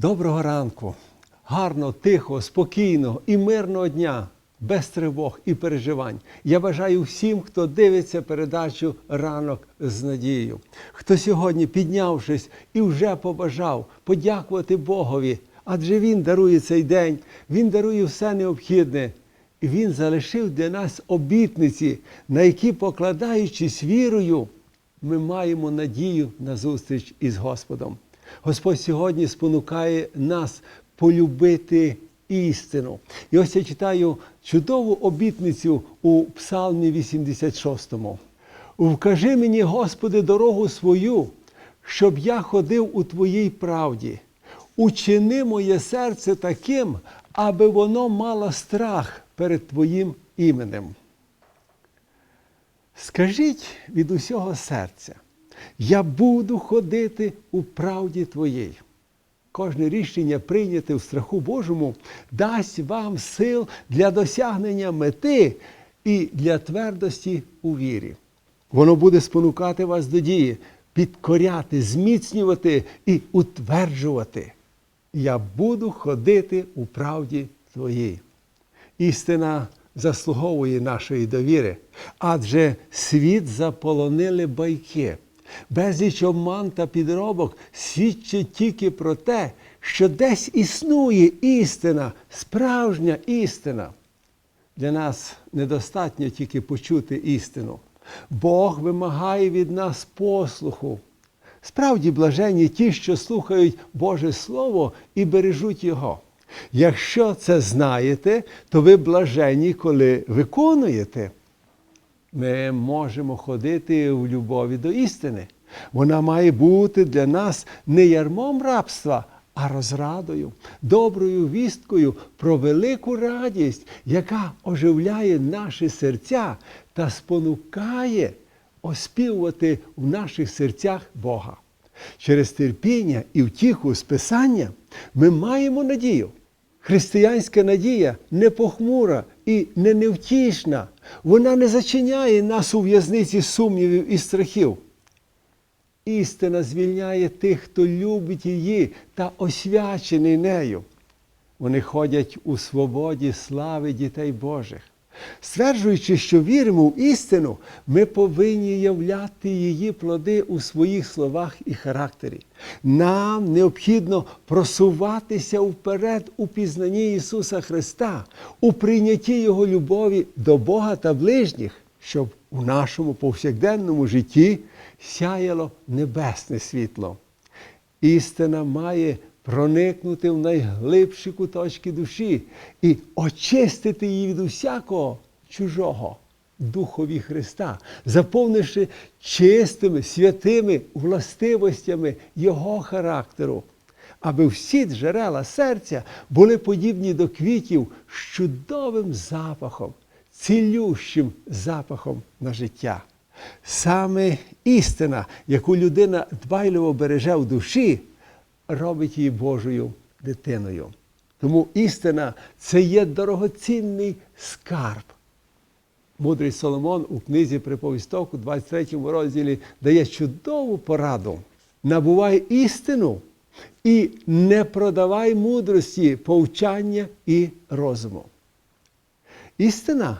Доброго ранку, гарного, тихого, спокійного і мирного дня, без тривог і переживань. Я бажаю всім, хто дивиться передачу ранок з надією, хто сьогодні, піднявшись і вже побажав подякувати Богові, адже Він дарує цей день, Він дарує все необхідне. І Він залишив для нас обітниці, на які, покладаючись вірою, ми маємо надію на зустріч із Господом. Господь сьогодні спонукає нас полюбити істину. І ось я читаю чудову обітницю у Псалмі 86. Вкажи мені, Господи, дорогу свою, щоб я ходив у Твоїй правді. Учини моє серце таким, аби воно мало страх перед Твоїм іменем. Скажіть від усього серця, я буду ходити у правді Твоїй. Кожне рішення прийняте в страху Божому дасть вам сил для досягнення мети і для твердості у вірі. Воно буде спонукати вас до дії, підкоряти, зміцнювати і утверджувати. Я буду ходити у правді Твоїй. Істина заслуговує нашої довіри, адже світ заполонили байки. Безліч обман та підробок свідчить тільки про те, що десь існує істина, справжня істина. Для нас недостатньо тільки почути істину. Бог вимагає від нас послуху. Справді блаженні ті, що слухають Боже Слово і бережуть Його. Якщо це знаєте, то ви блаженні, коли виконуєте. Ми можемо ходити в любові до істини. Вона має бути для нас не ярмом рабства, а розрадою, доброю вісткою про велику радість, яка оживляє наші серця та спонукає оспівувати в наших серцях Бога. Через терпіння і втіху з Писання ми маємо надію. Християнська надія не похмура і не невтішна. Вона не зачиняє нас у в'язниці сумнівів і страхів. Істина звільняє тих, хто любить її та освячений нею. Вони ходять у свободі слави дітей Божих. Стверджуючи, що віримо в істину, ми повинні являти її плоди у своїх словах і характері. Нам необхідно просуватися вперед у пізнанні Ісуса Христа, у прийнятті Його любові до Бога та ближніх, щоб у нашому повсякденному житті сяяло небесне світло. Істина має проникнути в найглибші куточки душі і очистити її від усякого чужого Духові Христа, заповнивши чистими, святими властивостями Його характеру, аби всі джерела серця були подібні до квітів з чудовим запахом, цілющим запахом на життя. Саме істина, яку людина дбайливо береже в душі, робить її Божою дитиною. Тому істина це є дорогоцінний скарб. Мудрий Соломон у книзі приповісток у 23 розділі дає чудову пораду. Набувай істину і не продавай мудрості, повчання і розуму. Істина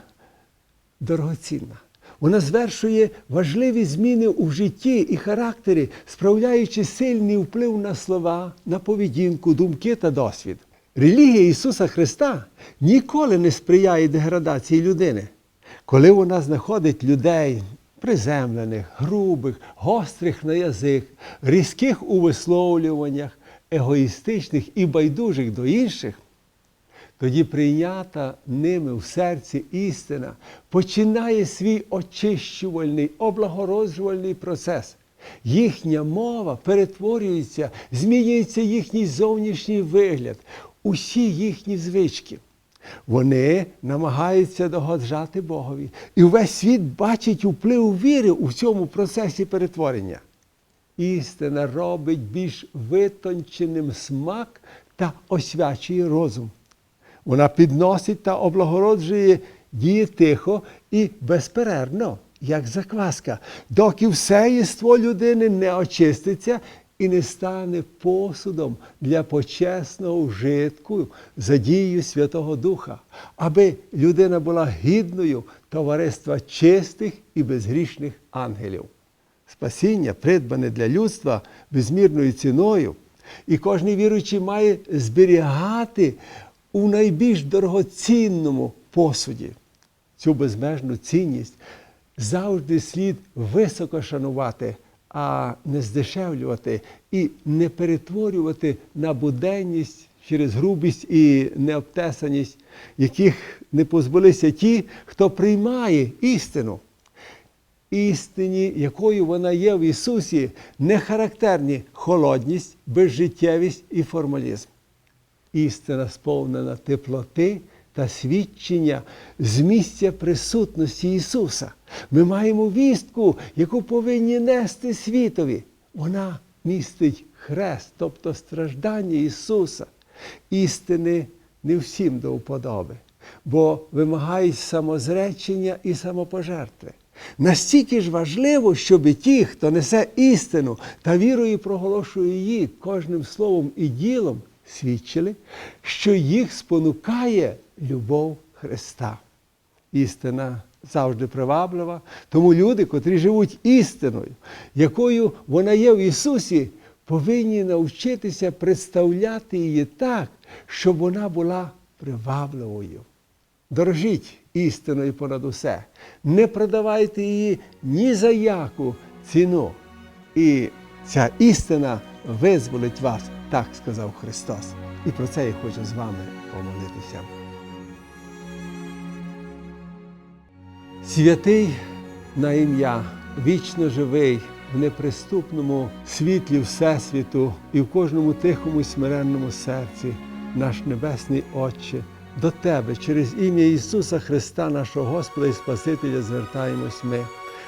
дорогоцінна. Вона звершує важливі зміни у житті і характері, справляючи сильний вплив на слова, на поведінку, думки та досвід. Релігія Ісуса Христа ніколи не сприяє деградації людини. Коли вона знаходить людей приземлених, грубих, гострих на язик, різких у висловлюваннях, егоїстичних і байдужих до інших, тоді прийнята ними в серці істина починає свій очищувальний, облагороджувальний процес. Їхня мова перетворюється, змінюється їхній зовнішній вигляд, усі їхні звички. Вони намагаються догоджати Богові. І весь світ бачить вплив віри у цьому процесі перетворення. Істина робить більш витонченим смак та освячує розум. Вона підносить та облагороджує діє тихо і безперервно, як закваска, доки все єство людини не очиститься і не стане посудом для почесного вжитку за дією Святого Духа, аби людина була гідною товариства чистих і безгрішних ангелів. Спасіння, придбане для людства безмірною ціною, і кожен віруючий має зберігати у найбільш дорогоцінному посуді. Цю безмежну цінність завжди слід високо шанувати, а не здешевлювати і не перетворювати на буденність через грубість і необтесаність, яких не позбулися ті, хто приймає істину. Істині, якою вона є в Ісусі, не характерні холодність, безжиттєвість і формалізм. Істина сповнена теплоти та свідчення з місця присутності Ісуса. Ми маємо вістку, яку повинні нести світові. Вона містить хрест, тобто страждання Ісуса. Істини не всім до вподоби, бо вимагають самозречення і самопожертви. Настільки ж важливо, щоб ті, хто несе істину та вірою проголошує її кожним словом і ділом, свідчили, що їх спонукає любов Христа. Істина завжди приваблива, тому люди, котрі живуть істиною, якою вона є в Ісусі, повинні навчитися представляти її так, щоб вона була привабливою. Дорожіть істиною понад усе, не продавайте її ні за яку ціну. І ця істина визволить вас, так сказав Христос. І про це я хочу з вами помолитися. Святий на ім'я, вічно живий в неприступному світлі Всесвіту і в кожному тихому і смиренному серці, наш Небесний Отче, до Тебе через ім'я Ісуса Христа, нашого Господа і Спасителя, звертаємось ми.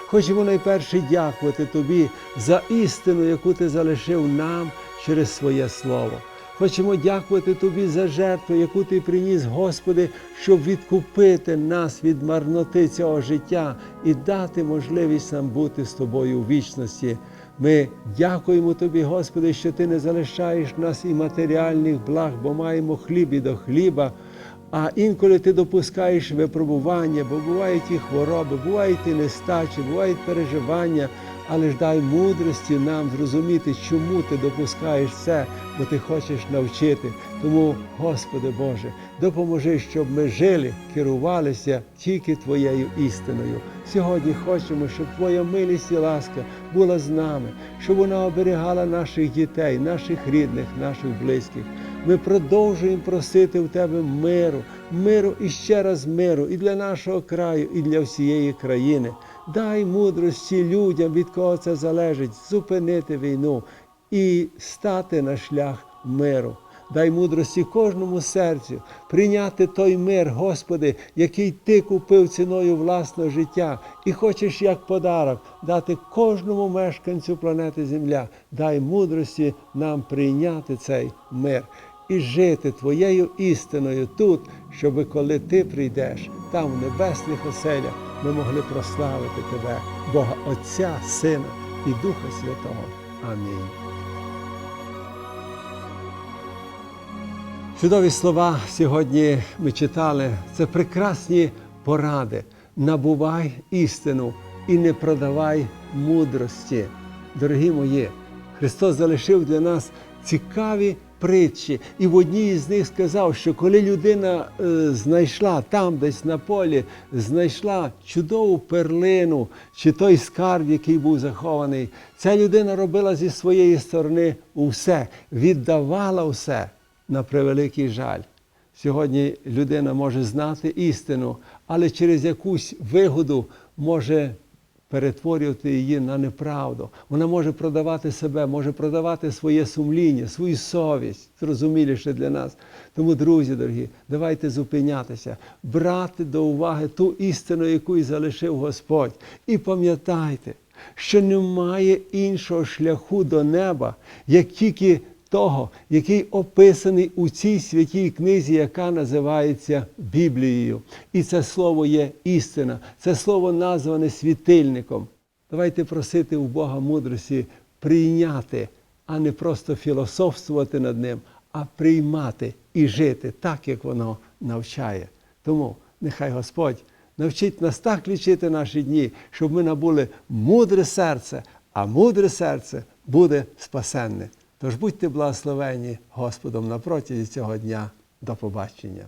Хочемо найперше дякувати Тобі за істину, яку Ти залишив нам через своє Слово. Хочемо дякувати Тобі за жертву, яку Ти приніс, Господи, щоб відкупити нас від марноти цього життя і дати можливість нам бути з Тобою у вічності. Ми дякуємо Тобі, Господи, що Ти не залишаєш нас і матеріальних благ, бо маємо хліб і до хліба. А інколи ти допускаєш випробування, бо бувають і хвороби, бувають і нестачі, бувають переживання, але ж дай мудрості нам зрозуміти, чому ти допускаєш це, бо ти хочеш навчити. Тому, Господи Боже, допоможи, щоб ми жили, керувалися тільки Твоєю істиною. Сьогодні хочемо, щоб Твоя милість і ласка була з нами, щоб вона оберігала наших дітей, наших рідних, наших близьких. Ми продовжуємо просити в Тебе миру, миру і ще раз миру і для нашого краю, і для всієї країни. Дай мудрості людям, від кого це залежить, зупинити війну і стати на шлях миру. Дай мудрості кожному серцю прийняти той мир, Господи, який Ти купив ціною власного життя, і хочеш як подарок дати кожному мешканцю планети Земля. Дай мудрості нам прийняти цей мир і жити Твоєю істиною тут, щоб коли Ти прийдеш там, в небесних оселях, ми могли прославити Тебе, Бога Отця, Сина і Духа Святого. Амінь. Чудові слова сьогодні ми читали. Це прекрасні поради. Набувай істину і не продавай мудрості. Дорогі мої, Христос залишив для нас цікаві притчі. І в одній з них сказав, що коли людина е, знайшла там, десь на полі, знайшла чудову перлину чи той скарб, який був захований, ця людина робила зі своєї сторони усе, віддавала усе на превеликий жаль. Сьогодні людина може знати істину, але через якусь вигоду може перетворювати її на неправду. Вона може продавати себе, може продавати своє сумління, свою совість, зрозуміліше для нас. Тому, друзі дорогі, давайте зупинятися, брати до уваги ту істину, яку і залишив Господь. І пам'ятайте, що немає іншого шляху до неба, як тільки того, який описаний у цій святій книзі, яка називається Біблією. І це слово є істина, це слово назване світильником. Давайте просити у Бога мудрості прийняти, а не просто філософствувати над ним, а приймати і жити так, як воно навчає. Тому нехай Господь навчить нас так лічити наші дні, щоб ми набули мудре серце, а мудре серце буде спасенне. Тож будьте благословені Господом на протязі цього дня. До побачення.